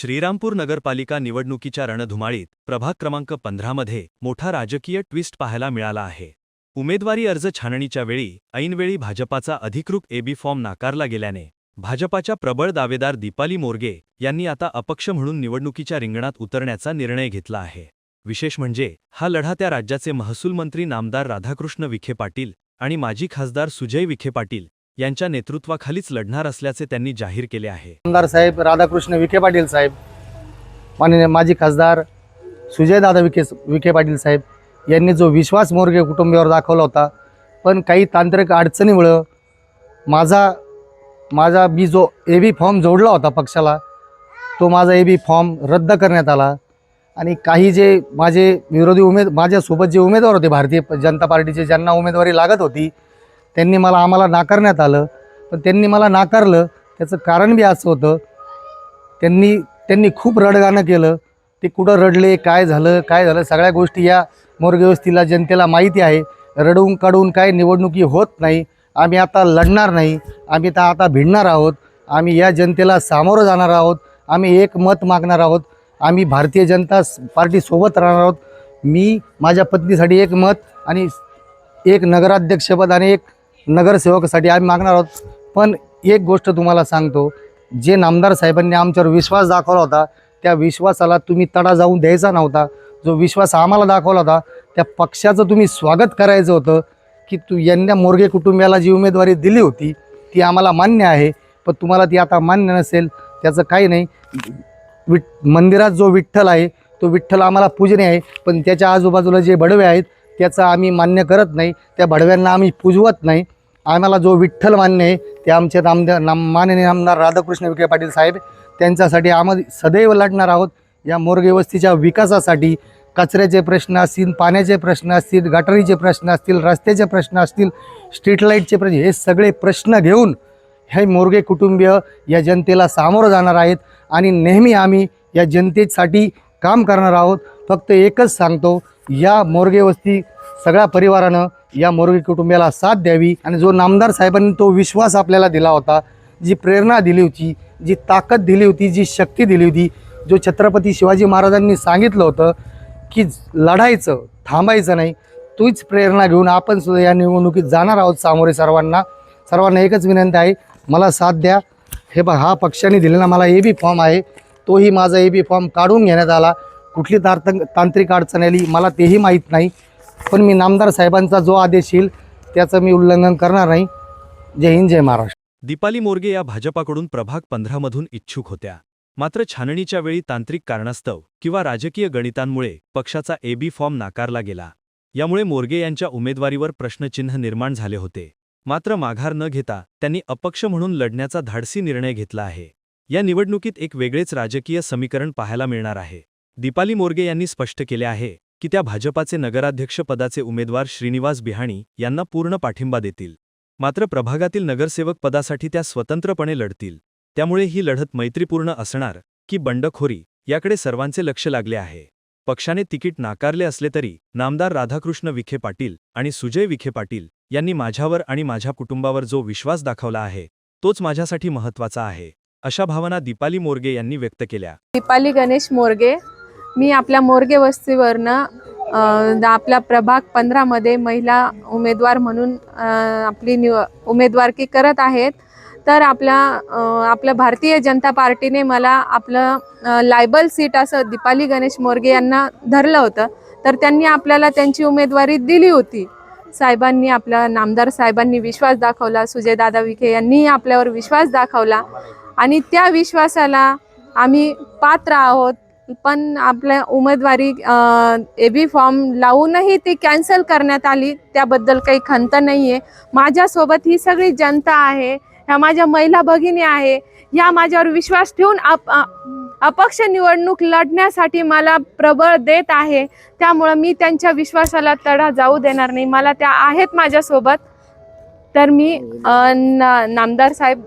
श्रीरामपूर नगरपालिका निवडणुकीच्या रणधुमाळीत प्रभाग क्रमांक पंधरामध्ये मोठा राजकीय ट्विस्ट पाहायला मिळाला आहे. उमेदवारी अर्ज छाननीच्या वेळी ऐनवेळी भाजपाचा अधिकृत एबी फॉर्म नाकारला गेल्याने भाजपाच्या प्रबळ दावेदार दीपाली मोरगे यांनी आता अपक्ष म्हणून निवडणुकीच्या रिंगणात उतरण्याचा निर्णय घेतला आहे. विशेष म्हणजे हा लढा त्या राज्याचे महसूल मंत्री नामदार राधाकृष्ण विखे पाटील आणि माजी खासदार सुजय विखे पाटील यांच्या नेतृत्वाखालीच लढणार असल्याचे त्यांनी जाहीर केले आहे. आमदार साहेब राधाकृष्ण विखे पाटील साहेब माननीय माजी खासदार सुजयदादा विखे विखे पाटील साहेब यांनी जो विश्वास मोर्गे कुटुंबियावर दाखवला होता पण काही तांत्रिक अडचणीमुळं माझा माझा मी जो ए बी फॉर्म जोडला होता पक्षाला तो माझा ए बी फॉर्म रद्द करण्यात आला आणि काही जे माझे विरोधी उमेद माझ्यासोबत जे उमेदवार होते भारतीय जनता पार्टीचे ज्यांना उमेदवारी लागत होती त्यांनी मला आम्हाला नाकारण्यात आलं. पण त्यांनी मला नाकारलं. त्याचं कारण बी असं होतं त्यांनी त्यांनी खूप रडगाणं केलं. ते कुठं रडले काय झालं काय झालं सगळ्या गोष्टी या मोरव्यवस्थेला जनतेला माहिती आहे. रडवून काढून काय निवडणुकी होत नाही. आम्ही आता लढणार नाही. आम्ही तर आता भिडणार आहोत. आम्ही या जनतेला सामोरं जाणार आहोत. आम्ही एक मत मागणार आहोत. आम्ही भारतीय जनता पार्टीसोबत राहणार आहोत. मी माझ्या पत्नीसाठी एक मत आणि एक नगराध्यक्षपद आणि एक नगरसेवकासाठी आम्ही मागणार आहोत. पण एक गोष्ट तुम्हाला सांगतो जे नामदार साहेबांनी आमच्यावर विश्वास दाखवला होता त्या विश्वासाला तुम्ही तडा जाऊन द्यायचा नव्हता. जो विश्वास आम्हाला दाखवला होता त्या पक्षाचं तुम्ही स्वागत करायचं होतं की तू यांना मोरगे कुटुंबियाला जी उमेदवारी दिली होती ती आम्हाला मान्य आहे. पण तुम्हाला ती आता मान्य नसेल त्याचं काही नाही. विठ मंदिरात जो विठ्ठल आहे तो विठ्ठल आम्हाला पूजने आहे. पण त्याच्या आजूबाजूला जे बडवे आहेत त्याचं आम्ही मान्य करत नाही. त्या बडव्यांना आम्ही पूजवत नाही. आम्हाला जो विठ्ठल मान्य आहे ते आमचे रामदेव नाम माननीय आमदार राधाकृष्ण विखे पाटील साहेब त्यांच्यासाठी आम्ही सदैव लढणार आहोत. या मोरगे वस्तीच्या विकासासाठी कचऱ्याचे प्रश्न असतील पाण्याचे प्रश्न असतील गटारीचे प्रश्न असतील रस्त्याचे प्रश्न असतील स्ट्रीट लाईटचे प्रश्न हे सगळे प्रश्न घेऊन हे मोरगे कुटुंबीय या जनतेला सामोरं जाणार आहेत आणि नेहमी आम्ही या जनतेसाठी काम करणार आहोत. फक्त एकच सांगतो या मोरगे वस्ती सगळ्या परिवारानं या मोरगे कुटुंबियाला साथ द्यावी. आणि जो नामदार साहेबांनी तो विश्वास आपल्याला दिला होता जी प्रेरणा दिली होती जी ताकद दिली होती जी शक्ती दिली होती जो छत्रपती शिवाजी महाराजांनी सांगितलं होतं की लढायचं थांबायचं नाही तोच प्रेरणा घेऊन आपण सुद्धा या निवडणुकीत जाणार आहोत सामोरे सर्वांना. सर्वांना एकच विनंती आहे मला साथ द्या. हे बघ हा पक्षाने दिलेला मला ए बी फॉर्म आहे तोही माझा ए बी फॉर्म काढून घेण्यात आला. कुठली तार्थ तांत्रिक अडचण आली मला तेही माहीत नाही. पण मी नामदार साहेबांचा जो आदेश येईल त्याचं मी उल्लंघन करणार नाही. जय हिंद जय महाराष्ट्र. दीपाली मोरगे या भाजपाकडून प्रभाग पंधरामधून इच्छुक होत्या. मात्र छाननीच्या वेळी तांत्रिक कारणास्तव किंवा राजकीय गणितांमुळे पक्षाचा एबी फॉर्म नाकारला गेला. यामुळे मोरगे यांच्या उमेदवारीवर प्रश्नचिन्ह निर्माण झाले होते. मात्र माघार न घेता त्यांनी अपक्ष म्हणून लढण्याचा धाडसी निर्णय घेतला आहे. या निवडणुकीत एक वेगळेच राजकीय समीकरण पाहायला मिळणार आहे. दीपाली मोरगे यांनी स्पष्ट केले आहे की त्या भाजपाचे नगराध्यक्षपदाचे उमेदवार श्रीनिवास बिहाणी यांना पूर्ण पाठिंबा देतील. मात्र प्रभागातील नगरसेवक पदासाठी त्या स्वतंत्रपणे लढतील. त्यामुळे ही लढत मैत्रीपूर्ण असणार की बंडखोरी याकडे सर्वांचे लक्ष लागले आहे. पक्षाने तिकीट नाकारले असले तरी नामदार राधाकृष्ण विखे पाटील आणि सुजय विखे पाटील यांनी माझ्यावर आणि माझ्या कुटुंबावर जो विश्वास दाखवला आहे तोच माझ्यासाठी महत्त्वाचा आहे अशा भावना दीपाली मोरगे यांनी व्यक्त केल्या. दीपाली गणेश मोरगे मी आपल्या मोरगे वस्तीवरनं आपला आपल्या प्रभाग पंधरामध्ये महिला उमेदवार म्हणून आपली निव उमेदवारकी करत आहेत. तर आपल्या आपल्या भारतीय जनता पार्टीने मला आपलं लायबल सीट असं दीपाली गणेश मोरगे यांना धरलं होतं. तर त्यांनी आपल्याला त्यांची उमेदवारी दिली होती. साहेबांनी आपल्या नामदार साहेबांनी विश्वास दाखवला सुजयदादा विखे यांनीही आपल्यावर विश्वास दाखवला. आणि त्या विश्वासाला आम्ही पात्र आहोत. पण आपल्या उमेदवारी ए बी फॉर्म लावूनही ती कॅन्सल करण्यात आली. त्याबद्दल काही खंत नाही आहे माझ्यासोबत ही सगळी जनता आहे. ह्या माझ्या महिला भगिनी आहे. ह्या माझ्यावर विश्वास ठेवून अप अपक्ष निवडणूक लढण्यासाठी मला प्रबळ देत आहे. त्यामुळं मी त्यांच्या विश्वासाला तडा जाऊ देणार नाही. मला त्या आहेत माझ्यासोबत. तर मी ना नामदार साहेब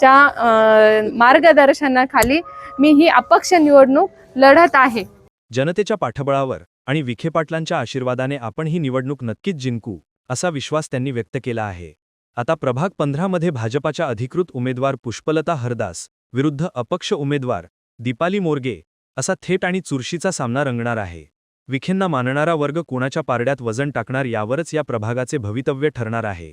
च्या मार्गदर्शनाखाली मी ही अपक्ष निवडणूक लढत आहे. जनतेच्या पाठबळावर आणि विखे पाटलांच्या आशीर्वादाने आपण ही निवडणूक नक्कीच जिंकू असा विश्वास त्यांनी व्यक्त केला आहे. आता प्रभाग पंधरामध्ये भाजपाच्या अधिकृत उमेदवार पुष्पलता हरदास विरुद्ध अपक्ष उमेदवार दीपाली मोरगे असा थेट आणि चुरशीचा सामना रंगणार आहे. विखेंना मानणारा वर्ग कोणाच्या पारड्यात वजन टाकणार यावरच या प्रभागाचे भवितव्य ठरणार आहे.